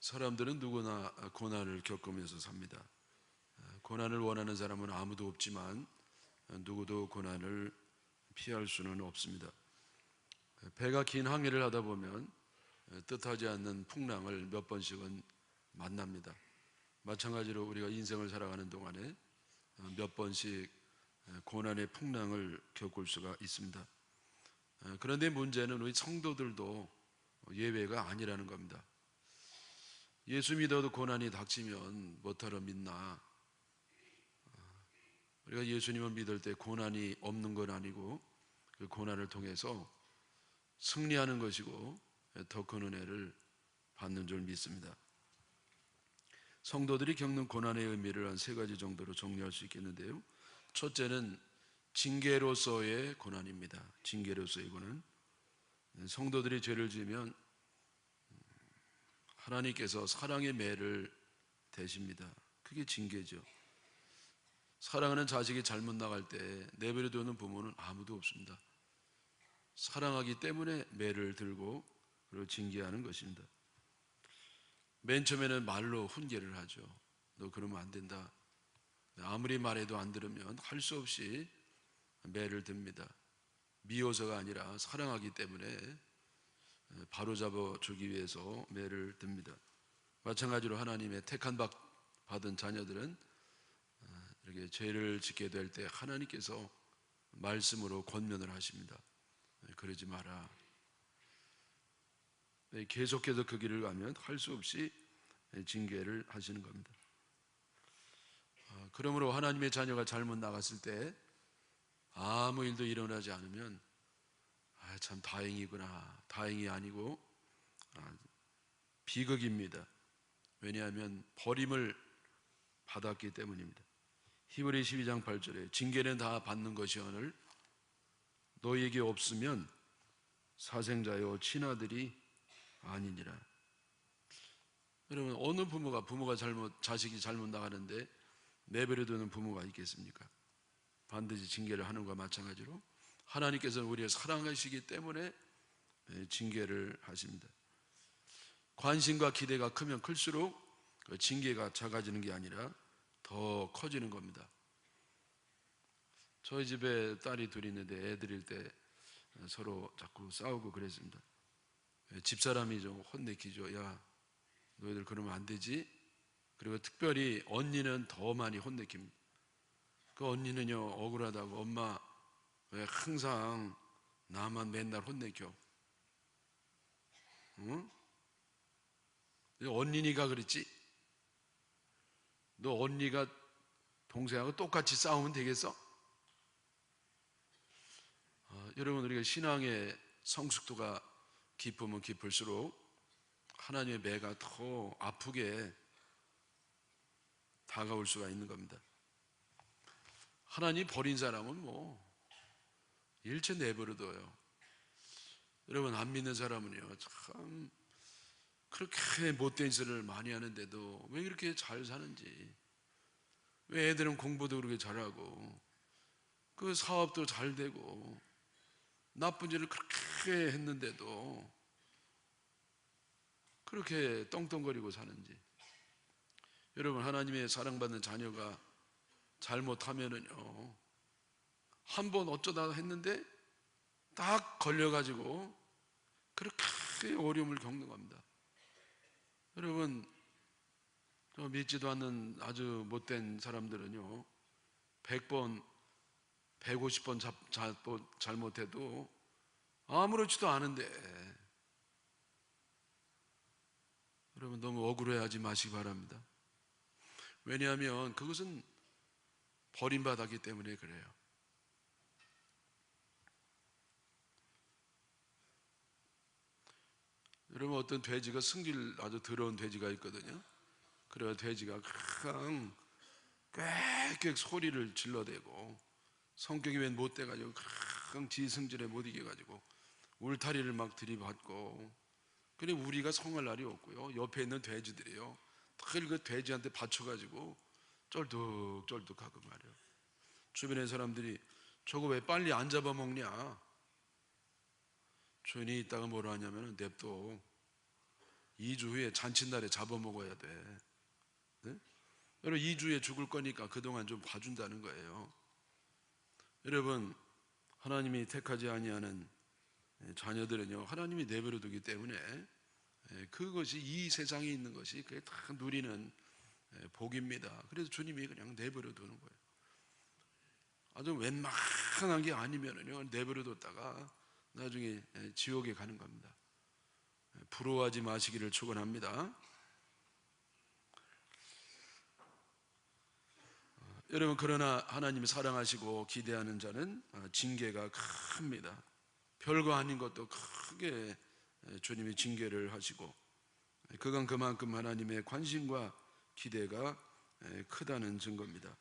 사람들은 누구나 고난을 겪으면서 삽니다. 고난을 원하는 사람은 아무도 없지만 누구도 고난을 피할 수는 없습니다. 배가 긴 항해를 하다 보면 뜻하지 않는 풍랑을 몇 번씩은 만납니다. 마찬가지로 우리가 인생을 살아가는 동안에 몇 번씩 고난의 풍랑을 겪을 수가 있습니다. 그런데 문제는 우리 성도들도 예외가 아니라는 겁니다. 예수 믿어도 고난이 닥치면 못하러 믿나? 우리가 예수님을 믿을 때 고난이 없는 건 아니고 그 고난을 통해서 승리하는 것이고 더 큰 은혜를 받는 줄 믿습니다. 성도들이 겪는 고난의 의미를 한 세 가지 정도로 정리할 수 있겠는데요. 첫째는 징계로서의 고난입니다. 징계로서의 고난. 성도들이 죄를 지으면 하나님께서 사랑의 매를 대십니다. 그게 징계죠. 사랑하는 자식이 잘못 나갈 때 내버려 두는 부모는 아무도 없습니다. 사랑하기 때문에 매를 들고 그리고 징계하는 것입니다. 맨 처음에는 말로 훈계를 하죠. 너 그러면 안 된다. 아무리 말해도 안 들으면 할 수 없이 매를 듭니다. 미워서가 아니라 사랑하기 때문에 바로 잡아 주기 위해서 매를 듭니다. 마찬가지로 하나님의 택한 받은 자녀들은 이렇게 죄를 짓게 될 때 하나님께서 말씀으로 권면을 하십니다. 그러지 마라. 계속해서 그 길을 가면 할 수 없이 징계를 하시는 겁니다. 아, 그러므로 하나님의 자녀가 잘못 나갔을 때 아무 일도 일어나지 않으면 아, 참 다행이구나. 다행이 아니고 아, 비극입니다. 왜냐하면 버림을 받았기 때문입니다. 히브리 12장 8절에 징계는 다 받는 것이 오늘 너에게 없으면 사생자여 친아들이 아니니라. 여러분 어느 부모가 부모가 잘못 자식이 잘못 나가는데 내버려 두는 부모가 있겠습니까? 반드시 징계를 하는 것과 마찬가지로 하나님께서는 우리를 사랑하시기 때문에 예, 징계를 하십니다. 관심과 기대가 크면 클수록 그 징계가 작아지는 게 아니라 더 커지는 겁니다. 저희 집에 딸이 둘 있는데 애 들일 때 서로 자꾸 싸우고 그랬습니다. 예, 집사람이 좀 혼내키죠. 야, 너희들 그러면 안 되지? 그리고 특별히 언니는 더 많이 혼내킵니다. 그 언니는요, 억울하다고 엄마 왜 항상 나만 맨날 혼내켜? 응? 언니니가 그랬지? 너 언니가 동생하고 똑같이 싸우면 되겠어? 어, 여러분 우리가 신앙의 성숙도가 깊으면 깊을수록 하나님의 매가 더 아프게 다가올 수가 있는 겁니다. 하나님 버린 사람은 뭐 일체 내버려둬요. 여러분 안 믿는 사람은요 참 그렇게 못된 짓을 많이 하는데도 왜 이렇게 잘 사는지 왜 애들은 공부도 그렇게 잘하고 그 사업도 잘 되고 나쁜 일을 그렇게 했는데도 그렇게 떵떵거리고 사는지 여러분 하나님의 사랑받는 자녀가 잘못하면은요 한 번 어쩌다 했는데 딱 걸려가지고 그렇게 어려움을 겪는 겁니다. 여러분 저 믿지도 않는 아주 못된 사람들은요 100번 150번 잘못해도 아무렇지도 않은데 여러분 너무 억울해하지 마시기 바랍니다. 왜냐하면 그것은 버림받았기 때문에 그래요. 여러분 어떤 돼지가 승질 아주 더러운 돼지가 있거든요. 그래야 돼지가 그냥 꽥꽥 소리를 질러대고 성격이 웬 못돼가지고 그냥 지 승질에 못 이겨가지고 울타리를 막 들이받고 그래 우리가 성할 날이 없고요. 옆에 있는 돼지들이요. 늘그 돼지한테 받쳐가지고 쩔뚝쩔뚝하고 말이요. 주변의 사람들이 저거 왜 빨리 안 잡아먹냐? 주인이 있다가 뭐라 하냐면 냅둬 2주 후에 잔칫날에 잡아먹어야 돼. 네? 여러분 2주에 죽을 거니까 그동안 좀 봐준다는 거예요. 여러분 하나님이 택하지 아니하는 자녀들은요 하나님이 내버려 두기 때문에 예, 그것이 이 세상에 있는 것이 그게 다 누리는 예, 복입니다. 그래서 주님이 그냥 내버려 두는 거예요. 아주 웬만한 게 아니면은요 내버려 뒀다가 나중에 예, 지옥에 가는 겁니다. 부러워하지 마시기를 축원합니다. 어, 여러분 그러나 하나님이 사랑하시고 기대하는 자는 어, 징계가 큽니다. 별거 아닌 것도 크게 주님이 징계를 하시고 그건 그만큼 하나님의 관심과 기대가 크다는 증거입니다.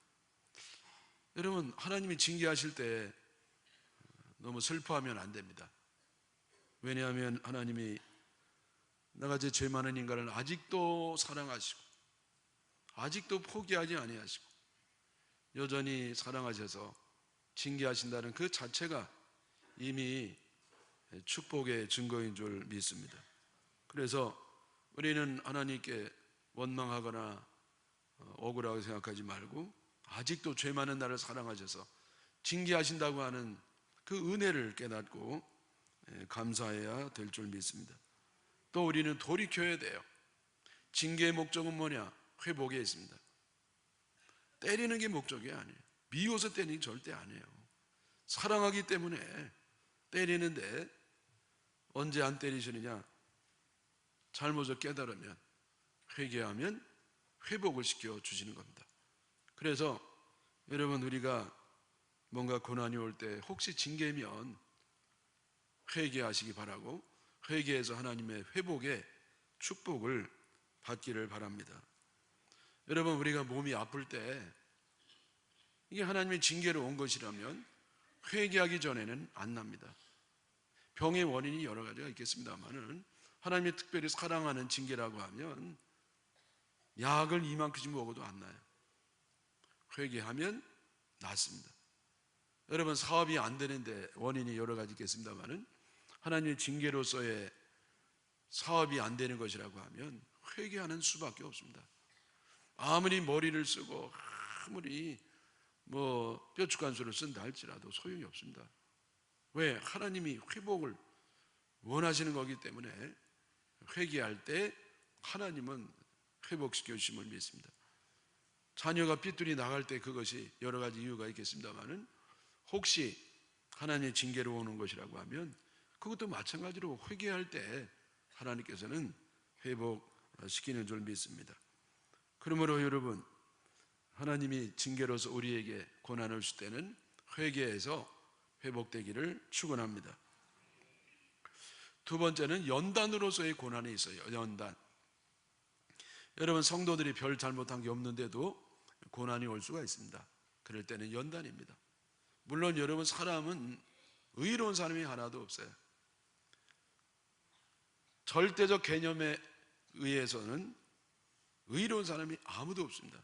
여러분 하나님이 징계하실 때 너무 슬퍼하면 안 됩니다. 왜냐하면 하나님이 나같이 죄 많은 인간을 아직도 사랑하시고 아직도 포기하지 아니하시고 여전히 사랑하셔서 징계하신다는 그 자체가 이미 축복의 증거인 줄 믿습니다. 그래서 우리는 하나님께 원망하거나 어, 억울하게 생각하지 말고 아직도 죄 많은 나를 사랑하셔서 징계하신다고 하는 그 은혜를 깨닫고 예, 감사해야 될 줄 믿습니다. 또 우리는 돌이켜야 돼요. 징계의 목적은 뭐냐? 회복에 있습니다. 때리는 게 목적이 아니에요. 미워서 때리는 게 절대 아니에요. 사랑하기 때문에 때리는데 언제 안 때리시느냐? 잘못을 깨달으면 회개하면 회복을 시켜 주시는 겁니다. 그래서 여러분 우리가 뭔가 고난이 올 때 혹시 징계면 회개하시기 바라고 회개해서 하나님의 회복의 축복을 받기를 바랍니다. 여러분 우리가 몸이 아플 때 이게 하나님의 징계로 온 것이라면 회개하기 전에는 안 납니다. 병의 원인이 여러 가지가 있겠습니다만은 하나님이 특별히 사랑하는 징계라고 하면 약을 이만큼씩 먹어도 안 나요. 회개하면 낫습니다. 여러분 사업이 안 되는데 원인이 여러 가지 있겠습니다만은 하나님의 징계로서의 사업이 안 되는 것이라고 하면 회개하는 수밖에 없습니다. 아무리 머리를 쓰고 아무리 뭐 뼈축한 수를 쓴다 할지라도 소용이 없습니다. 왜? 하나님이 회복을 원하시는 거기 때문에 회개할 때 하나님은 회복시켜 주심을 믿습니다. 자녀가 삐뚤이 나갈 때 그것이 여러 가지 이유가 있겠습니다만은 혹시 하나님의 징계로 오는 것이라고 하면 그것도 마찬가지로 회개할 때 하나님께서는 회복시키는 줄 믿습니다. 그러므로 여러분 하나님이 징계로서 우리에게 고난을 줄 때는 회개해서 회복되기를 축원합니다. 두 번째는 연단으로서의 고난이 있어요. 연단. 여러분 성도들이 별 잘못한 게 없는데도 고난이 올 수가 있습니다. 그럴 때는 연단입니다. 물론 여러분 사람은 의로운 사람이 하나도 없어요. 절대적 개념에 의해서는 의로운 사람이 아무도 없습니다.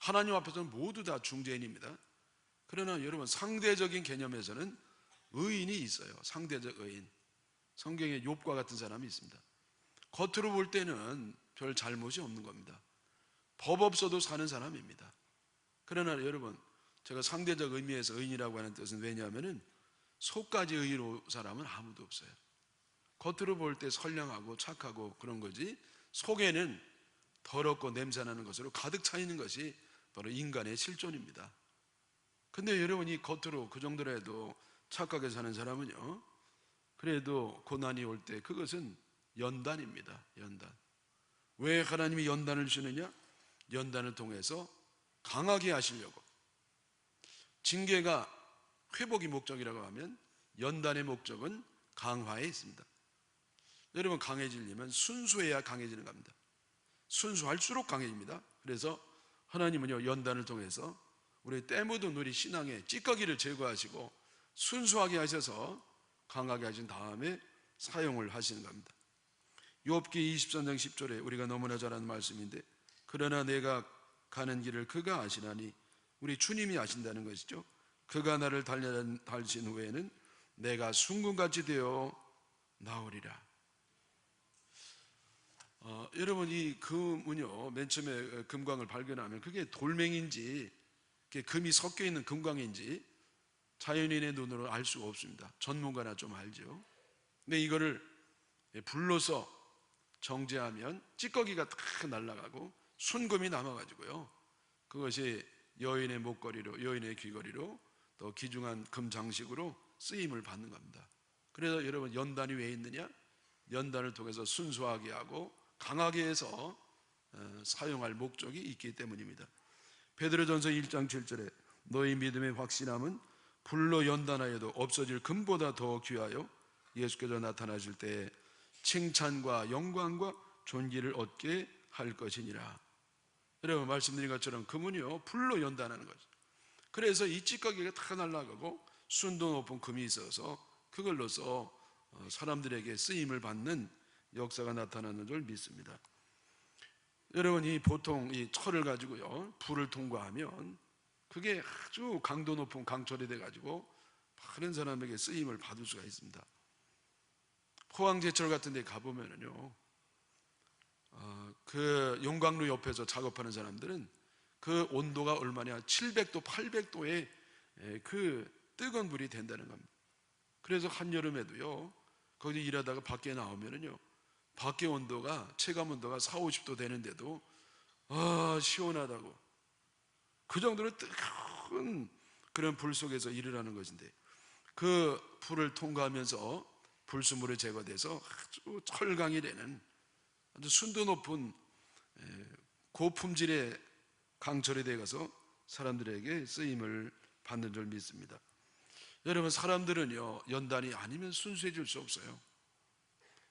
하나님 앞에서는 모두 다 중재인입니다. 그러나 여러분 상대적인 개념에서는 의인이 있어요. 상대적 의인. 성경에 욥과 같은 사람이 있습니다. 겉으로 볼 때는 별 잘못이 없는 겁니다. 법 없어도 사는 사람입니다. 그러나 여러분 제가 상대적 의미에서 의인이라고 하는 뜻은 왜냐하면은 속까지 의로 사람은 아무도 없어요. 겉으로 볼 때 선량하고 착하고 그런 거지 속에는 더럽고 냄새나는 것으로 가득 차 있는 것이 바로 인간의 실존입니다. 근데 여러분이 겉으로 그 정도로 해도 착하게 사는 사람은요, 그래도 고난이 올 때 그것은 연단입니다. 연단. 왜 하나님이 연단을 주느냐? 연단을 통해서 강하게 하시려고. 징계가 회복이 목적이라고 하면 연단의 목적은 강화에 있습니다. 여러분 강해지려면 순수해야 강해지는 겁니다. 순수할수록 강해집니다. 그래서 하나님은요 연단을 통해서 우리 때 묻은 우리 신앙의 찌꺼기를 제거하시고 순수하게 하셔서 강하게 하신 다음에 사용을 하시는 겁니다. 욥기 23장 10절에 우리가 너무나 잘 아는 말씀인데 그러나 내가 가는 길을 그가 아시나니 우리 주님이 아신다는 것이죠. 그가 나를 달신 후에는 내가 순금같이 되어 나오리라. 어, 여러분 이 금은요 맨 처음에 금광을 발견하면 그게 돌멩인지 금이 섞여 있는 금광인지 자연인의 눈으로 알 수가 없습니다. 전문가나 좀 알죠. 근데 이거를 불로서 정제하면 찌꺼기가 탁 날아가고 순금이 남아가지고요. 그것이 여인의 목걸이로, 여인의 귀걸이로 또 귀중한 금 장식으로 쓰임을 받는 겁니다. 그래서 여러분 연단이 왜 있느냐? 연단을 통해서 순수하게 하고 강하게 해서 어, 사용할 목적이 있기 때문입니다. 베드로전서 1장 7절에 너희 믿음의 확신함은 불로 연단하여도 없어질 금보다 더 귀하여 예수께서 나타나실 때 칭찬과 영광과 존귀를 얻게 할 것이니라. 여러분 말씀드린 것처럼 금은요 불로 연단하는 거죠. 그래서 이 찌꺼기가 다 날아가고 순도 높은 금이 있어서 그걸로서 어, 사람들에게 쓰임을 받는 역사가 나타나는 줄 믿습니다. 여러분 이 보통 이 철을 가지고요 불을 통과하면 그게 아주 강도 높은 강철이 돼 가지고 많은 사람에게 쓰임을 받을 수가 있습니다. 포항제철 같은 데 가보면은요 어, 그 용광로 옆에서 작업하는 사람들은 그 온도가 얼마냐? 700도 800도의 그 뜨거운 불이 된다는 겁니다. 그래서 한여름에도요 거기 일하다가 밖에 나오면은요 밖에 온도가 체감 온도가 4, 50도 되는데도 아 시원하다고. 그 정도로 뜨거운 그런 불 속에서 일을 하는 것인데 그 불을 통과하면서 불수물이 제거돼서 아주 철강이 되는 아주 순도 높은 고품질의 강철이 되어서 사람들에게 쓰임을 받는 줄 믿습니다. 여러분 사람들은요 연단이 아니면 순수해질 수 없어요.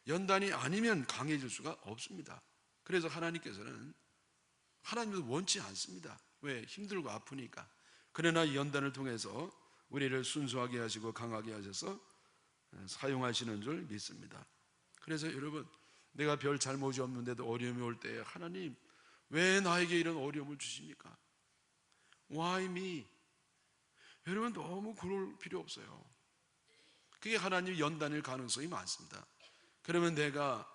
연단이 아니면 강해질 수가 없습니다. 그래서 하나님께서는 하나님도 원치 않습니다. 왜? 힘들고 아프니까. 그러나 이 연단을 통해서 우리를 순수하게 하시고 강하게 하셔서 사용하시는 줄 믿습니다. 그래서 여러분, 내가 별 잘못이 없는데도 어려움이 올때 하나님 왜 나에게 이런 어려움을 주십니까? Why me? 여러분 너무 그럴 필요 없어요. 그게 하나님 연단일 가능성이 많습니다. 그러면 내가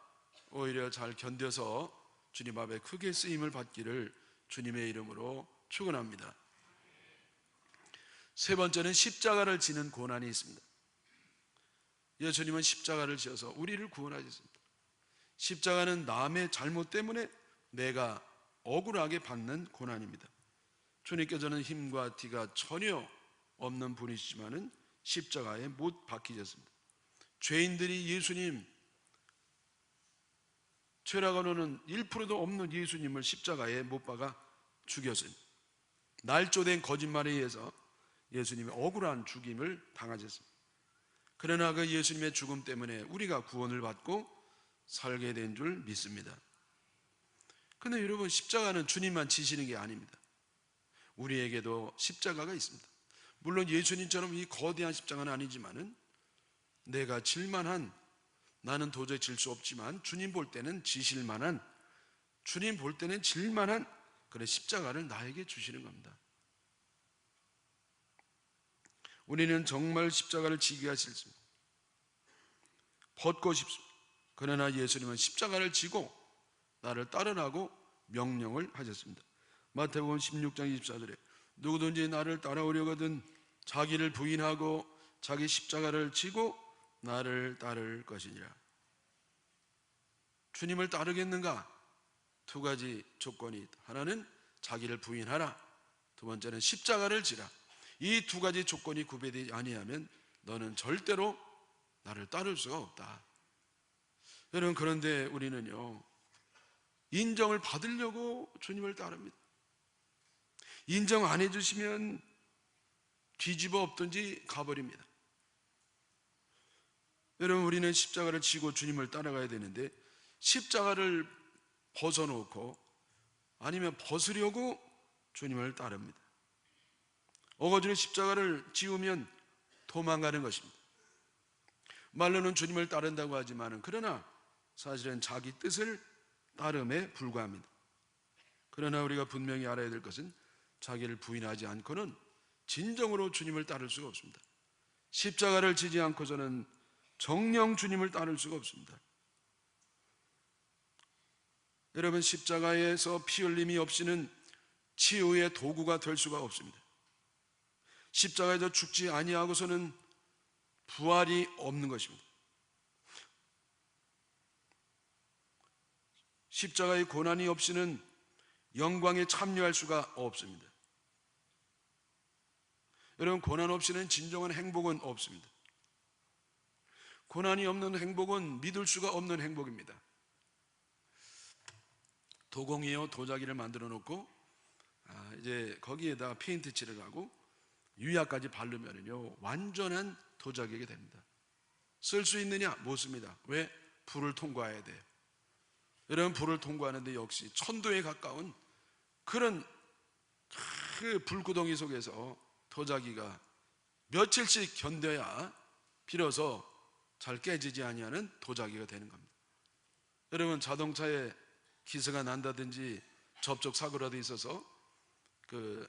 오히려 잘 견뎌서 주님 앞에 크게 쓰임을 받기를 주님의 이름으로 축원합니다. 세 번째는 십자가를 지는 고난이 있습니다. 예수님은 십자가를 지어서 우리를 구원하셨습니다. 십자가는 남의 잘못 때문에 내가 억울하게 받는 고난입니다. 주님께서는 힘과 티가 전혀 없는 분이시지만은 십자가에 못 박히셨습니다. 죄인들이 예수님 죄라고는 1%도 없는 예수님을 십자가에 못 박아 죽였습니다. 날조된 거짓말에 의해서 예수님이 억울한 죽임을 당하셨습니다. 그러나 그 예수님의 죽음 때문에 우리가 구원을 받고 살게 된 줄 믿습니다. 근데 여러분 십자가는 주님만 지시는 게 아닙니다. 우리에게도 십자가가 있습니다. 물론 예수님처럼 이 거대한 십자가는 아니지만은 내가 질만한 나는 도저히 질 수 없지만 주님 볼 때는 지실 만한 주님 볼 때는 질 만한 그런 십자가를 나에게 주시는 겁니다. 우리는 정말 십자가를 지게 하셨습니다. 벗고 싶습니다. 그러나 예수님은 십자가를 지고 나를 따르라고 명령을 하셨습니다. 마태복음 16장 24절에 누구든지 나를 따라오려거든 자기를 부인하고 자기 십자가를 지고 나를 따를 것이니라. 주님을 따르겠는가? 두 가지 조건이 있다. 하나는 자기를 부인하라. 두 번째는 십자가를 지라. 이 두 가지 조건이 구별되지 아니하면 너는 절대로 나를 따를 수가 없다. 여러분 그런데 우리는요 인정을 받으려고 주님을 따릅니다. 인정 안 해주시면 뒤집어 엎든지 가버립니다. 여러분 우리는 십자가를 지고 주님을 따라가야 되는데 십자가를 벗어놓고 아니면 벗으려고 주님을 따릅니다. 어거지로 십자가를 지우면 도망가는 것입니다. 말로는 주님을 따른다고 하지만은 그러나 사실은 자기 뜻을 따름에 불과합니다. 그러나 우리가 분명히 알아야 될 것은 자기를 부인하지 않고는 진정으로 주님을 따를 수가 없습니다. 십자가를 지지 않고서는 정령 주님을 따를 수가 없습니다. 여러분 십자가에서 피 흘림이 없이는 치유의 도구가 될 수가 없습니다. 십자가에서 죽지 아니하고서는 부활이 없는 것입니다. 십자가의 고난이 없이는 영광에 참여할 수가 없습니다. 여러분 고난 없이는 진정한 행복은 없습니다. 고난이 없는 행복은 믿을 수가 없는 행복입니다. 도공이요 도자기를 만들어 놓고 아, 이제 거기에다가 페인트 칠을 하고 유약까지 바르면요 완전한 도자기가 됩니다. 쓸 수 있느냐 못 씁니다. 왜 불을 통과해야 돼요. 여러분 불을 통과하는데 역시 천도에 가까운 그런 그 불구덩이 속에서 도자기가 며칠씩 견뎌야 비로소 잘 깨지지 아니하는 도자기가 되는 겁니다. 여러분 자동차에 기스가 난다든지 접촉 사고라도 있어서 그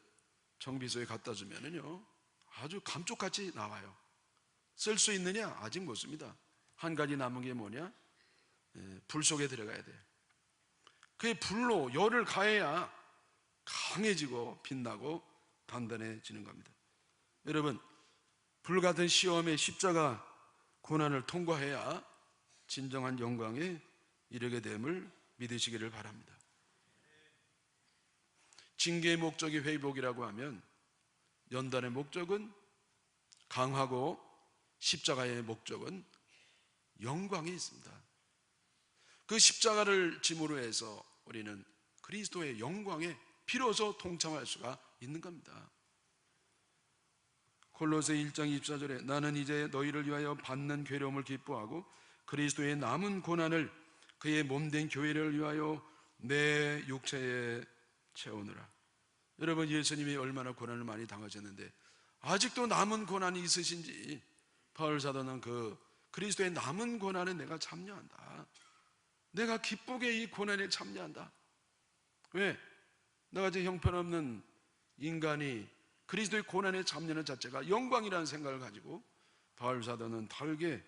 정비소에 갖다 주면은요 아주 감쪽같이 나와요. 쓸 수 있느냐 아직 못 씁니다. 한 가지 남은 게 뭐냐 예, 불 속에 들어가야 돼요. 그 불로 열을 가해야 강해지고 빛나고 단단해지는 겁니다. 여러분, 불 같은 시험의 십자가 고난을 통과해야 진정한 영광에 이르게 됨을 믿으시기를 바랍니다. 징계의 목적이 회복이라고 하면 연단의 목적은 강하고 십자가의 목적은 영광이 있습니다. 그 십자가를 짐으로 해서 우리는 그리스도의 영광에 비로소 동참할 수가 있는 겁니다. 콜로새 1장 24절에 나는 이제 너희를 위하여 받는 괴로움을 기뻐하고 그리스도의 남은 고난을 그의 몸된 교회를 위하여 내 육체에 채우느라. 여러분 예수님이 얼마나 고난을 많이 당하셨는데 아직도 남은 고난이 있으신지 바울 사도는 그 그리스도의 남은 고난에 내가 참여한다. 내가 기쁘게 이 고난에 참여한다. 왜? 나같이 형편없는 인간이 그리스도의 고난에 참여하는 자체가 영광이라는 생각을 가지고 바울 사도는 다르게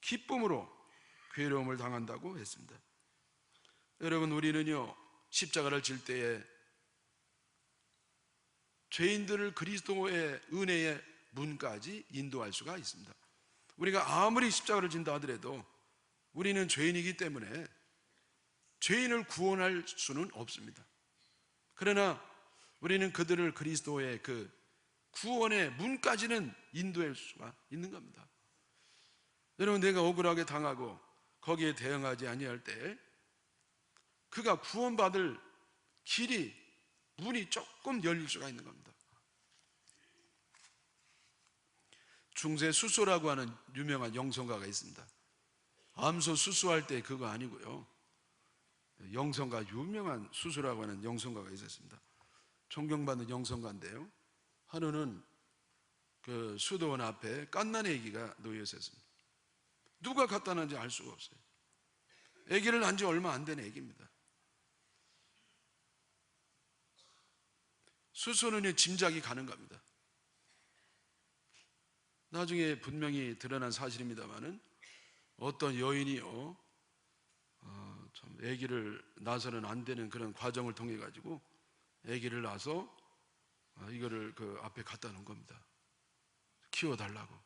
기쁨으로 괴로움을 당한다고 했습니다. 여러분 우리는요 십자가를 질 때에 죄인들을 그리스도의 은혜의 문까지 인도할 수가 있습니다. 우리가 아무리 십자가를 진다 하더라도 우리는 죄인이기 때문에 죄인을 구원할 수는 없습니다. 그러나 우리는 그들을 그리스도의 그 구원의 문까지는 인도할 수가 있는 겁니다. 여러분 내가 억울하게 당하고 거기에 대응하지 아니할 때 그가 구원받을 길이 문이 조금 열릴 수가 있는 겁니다. 중세 수소라고 하는 유명한 영성가가 있습니다. 암소 수수할 때 그거 아니고요. 영성가 유명한 수수라고 하는 영성가가 있었습니다. 존경받는 영성가인데요. 하루는 그 수도원 앞에 깐난 애기가 놓여 있었습니다. 누가 갖다 놨는지 알 수가 없어요. 애기를 낳은 지 얼마 안 된 애기입니다. 수소는 짐작이 가는 겁니다. 나중에 분명히 드러난 사실입니다만은 어떤 여인이요, 어, 참 아기를 낳아서는 안 되는 그런 과정을 통해 가지고 아기를 낳아서 어, 이거를 그 앞에 갖다 놓은 겁니다. 키워달라고.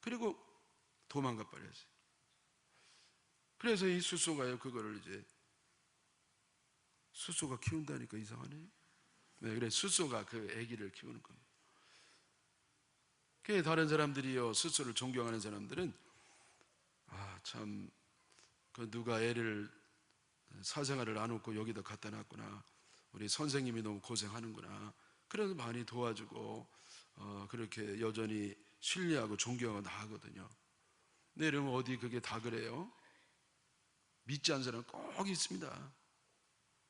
그리고 도망가 버렸어요. 그래서 이 수소가요 그거를 이제 수소가 키운다니까 이상하네. 네, 그래 수소가 그 아기를 키우는 겁니다. 그 다른 사람들이요 스스로를 존경하는 사람들은 아 참 그 누가 애를 사생활을 안 놓고 여기다 갖다 놨구나 우리 선생님이 너무 고생하는구나 그래서 많이 도와주고 어, 그렇게 여전히 신뢰하고 존경하고 나가거든요 근데 여러분 어디 그게 다 그래요? 믿지 않는 사람 꼭 있습니다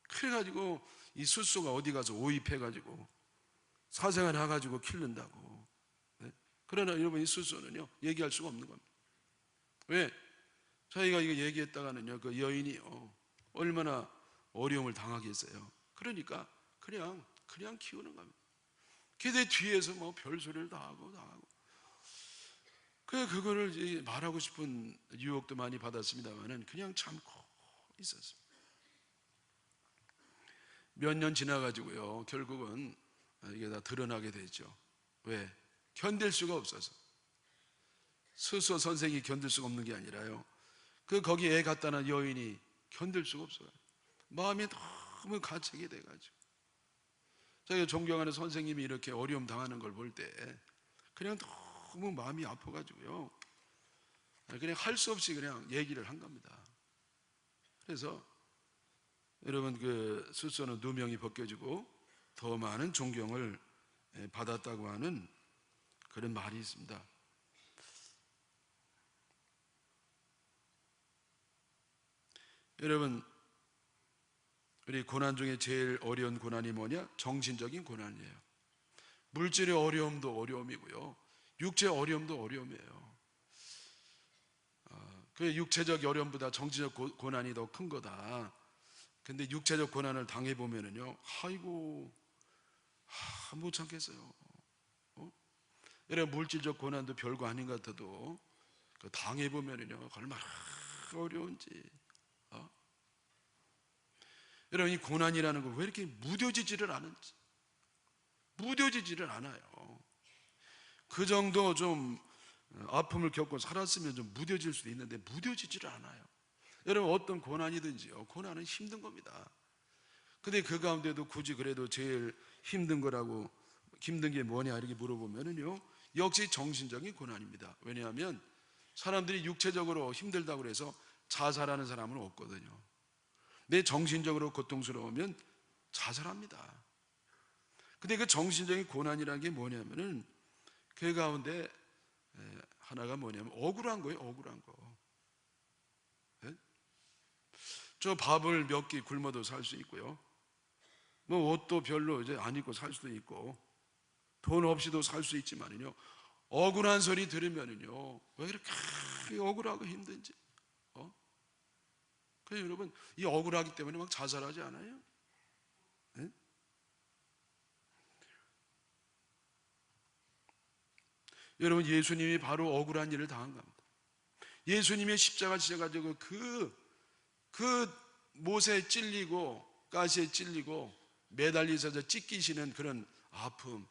그래가지고 이 수소가 어디 가서 오입해가지고 사생활 해가지고 키른다고 그러나 여러분 이 수수는요 얘기할 수가 없는 겁니다. 왜? 저희가 이거 얘기했다가는요 그 여인이요 얼마나 어려움을 당하겠어요. 그러니까 그냥 그냥 키우는 겁니다. 걔네 뒤에서 뭐 별소리를 다 하고 다 하고 그 그거를 말하고 싶은 유혹도 많이 받았습니다만은 그냥 참고 있었습니다. 몇 년 지나가지고요. 결국은 이게 다 드러나게 되죠. 왜? 견딜 수가 없어서. 스스로 선생이 견딜 수가 없는 게 아니라요. 그 거기 애 갖다 는 여인이 견딜 수가 없어요. 마음이 너무 가책이 돼가지고. 저희 존경하는 선생님이 이렇게 어려움 당하는 걸 볼 때 그냥 너무 마음이 아파가지고요. 그냥 할 수 없이 그냥 얘기를 한 겁니다. 그래서 여러분 그 스스로는 누명이 벗겨지고 더 많은 존경을 받았다고 하는 그런 말이 있습니다. 여러분 우리 고난 중에 제일 어려운 고난이 뭐냐? 정신적인 고난이에요. 물질의 어려움도 어려움이고요. 육체 어려움도 어려움이에요. 어, 그 육체적 어려움보다 정신적 고, 난이 더 큰 거다. 근데 육체적 고난을 당해 보면은요, 아이고, 아, 못 참겠어요. 어? 여러분 물질적 고난도 별거 아닌 것 같아도 그 당해 보면은요, 얼마나 어려운지. 어? 여러분 이 고난이라는 거 왜 이렇게 무뎌지지를 않은지 무뎌지지를 않아요. 그 정도 좀 아픔을 겪고 살았으면 좀 무뎌질 수도 있는데 무뎌지지를 않아요. 여러분 어떤 고난이든지요. 고난은 힘든 겁니다. 근데 그 가운데도 굳이 그래도 제일 힘든 거라고 힘든 게 뭐냐 이렇게 물어보면은요. 역시 정신적인 고난입니다. 왜냐하면 사람들이 육체적으로 힘들다고 그래서 자살하는 사람은 없거든요. 내 정신적으로 고통스러우면 자살합니다. 근데 그 정신적인 고난이라는 게 뭐냐면은 그 가운데 하나가 뭐냐면 억울한 거예요, 억울한 거. 네? 저 밥을 몇 끼 굶어도 살 수 있고요. 뭐 옷도 별로 이제 안 입고 살 수도 있고 돈 없이도 살 수 있지만은요. 억울한 소리 들으면은요. 왜 이렇게 억울하고 힘든지. 어? 그래서 여러분 이 억울하기 때문에 막 자살하지 않아요? 네? 여러분 예수님이 바로 억울한 일을 당한 겁니다. 예수님의 십자가 지셔가지고 그, 그 못에 찔리고 가시에 찔리고 매달리셔서 찢기시는 그런 아픔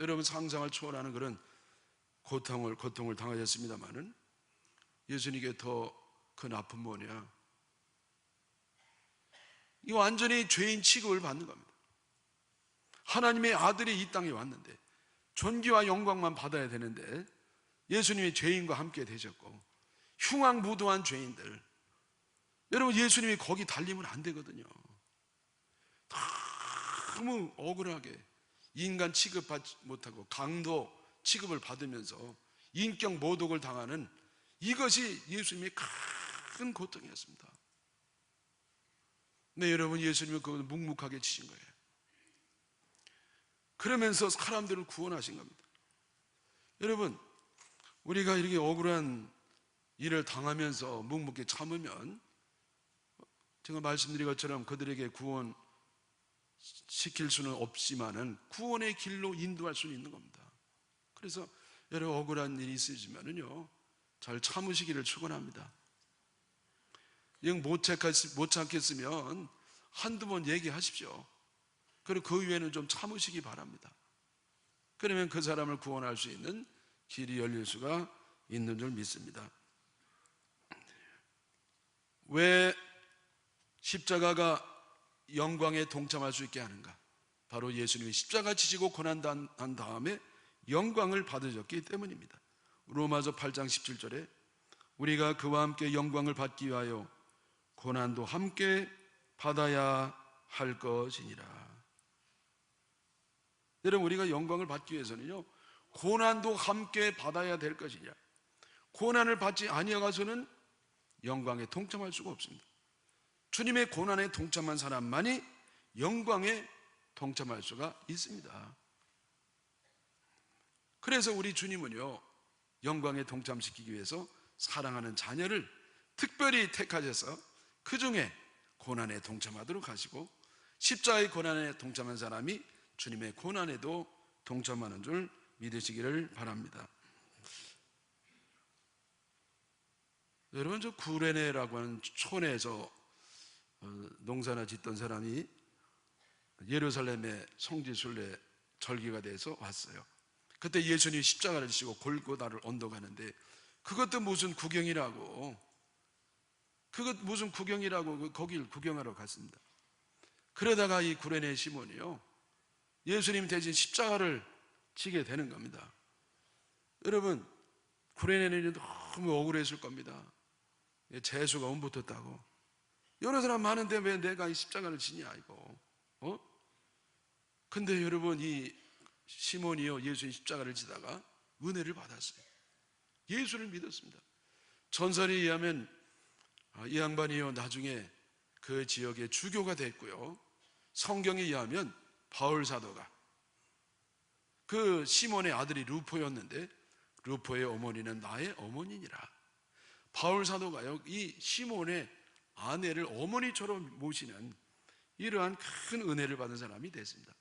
여러분 상상을 초월하는 그런 고통을 고통을 당하셨습니다마는 예수님께 더 큰 아픔 뭐냐? 이 완전히 죄인 취급을 받는 겁니다. 하나님의 아들이 이 땅에 왔는데 존귀와 영광만 받아야 되는데 예수님이 죄인과 함께 되셨고 흉악무도한 죄인들 여러분 예수님이 거기 달리면 안 되거든요. 너무 억울하게 인간 취급받지 못하고 강도 취급을 받으면서 인격 모독을 당하는 이것이 예수님의 큰 고통이었습니다. 네, 여러분 예수님은 그걸 묵묵하게 치신 거예요. 그러면서 사람들을 구원하신 겁니다. 여러분, 우리가 이렇게 억울한 일을 당하면서 묵묵히 참으면 제가 말씀드린 것처럼 그들에게 구원 시킬 수는 없지만은 구원의 길로 인도할 수는 있는 겁니다. 그래서 여러분 억울한 일이 있으시면은요 잘 참으시기를 축원합니다. 못 참겠으면 한두 번 얘기하십시오. 그리고 그 위에는 좀 참으시기 바랍니다. 그러면 그 사람을 구원할 수 있는 길이 열릴 수가 있는 줄 믿습니다. 왜 십자가가 영광에 동참할 수 있게 하는가? 바로 예수님이 십자가 지시고 고난한 다음에 영광을 받으셨기 때문입니다. 로마서 8장 17절에 우리가 그와 함께 영광을 받기 위하여 고난도 함께 받아야 할 것이니라. 여러분 우리가 영광을 받기 위해서는요 고난도 함께 받아야 될 것이냐? 고난을 받지 아니하고서는 영광에 동참할 수가 없습니다. 주님의 고난에 동참한 사람만이 영광에 동참할 수가 있습니다. 그래서 우리 주님은요 영광에 동참시키기 위해서 사랑하는 자녀를 특별히 택하셔서 그 중에 고난에 동참하도록 하시고 십자의 고난에 동참한 사람이 주님의 고난에도 동참하는 줄 믿으시기를 바랍니다. 여러분 저 구레네라고 하는 촌에서 어, 농사나 짓던 사람이 예루살렘의 성지순례 절기가 돼서 왔어요. 그때 예수님이 십자가를 지고 골고다를 언덕하는데 그것도 무슨 구경이라고 그것 무슨 구경이라고 그 거길 구경하러 갔습니다. 그러다가 이 구레네 시몬이요 예수님 대신 십자가를 지게 되는 겁니다. 여러분 구레네는 너무 억울했을 겁니다. 재수가 옴붙었다고. 여러 사람 많은데 왜 내가 이 십자가를 지냐 이거. 어? 근데 여러분 이 시몬이요 예수님 십자가를 지다가 은혜를 받았어요. 예수를 믿었습니다. 전설에 의하면 아, 이 양반이요 나중에 그 지역의 주교가 됐고요. 성경에 의하면 바울 사도가 그 시몬의 아들이 루포였는데 루포의 어머니는 나의 어머니니라. 바울 사도가요 이 시몬의 아내를 어머니처럼 모시는 이러한 큰 은혜를 받은 사람이 됐습니다.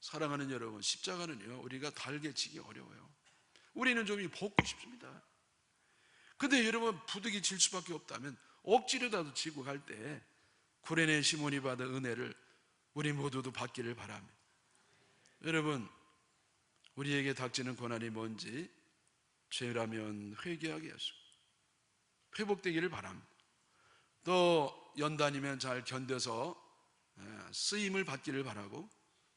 사랑하는 여러분, 십자가는요 우리가 달게 지기 어려워요. 우리는 좀 벗고 싶습니다. 근데 여러분 부득이 질 수밖에 없다면 억지로라도 지고 갈 때 구레네 시몬이 받은 은혜를 우리 모두도 받기를 바랍니다. 여러분 우리에게 닥치는 고난이 뭔지 죄라면 회개하게 하시고 회복되기를 바랍니다. 또 연단이면 잘 견뎌서 에, 쓰임을 받기를 바라고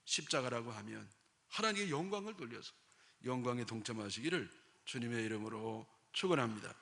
십자가라고 하면 하나님의 영광을 돌려서 영광에 동참하시기를 주님의 이름으로 축원합니다.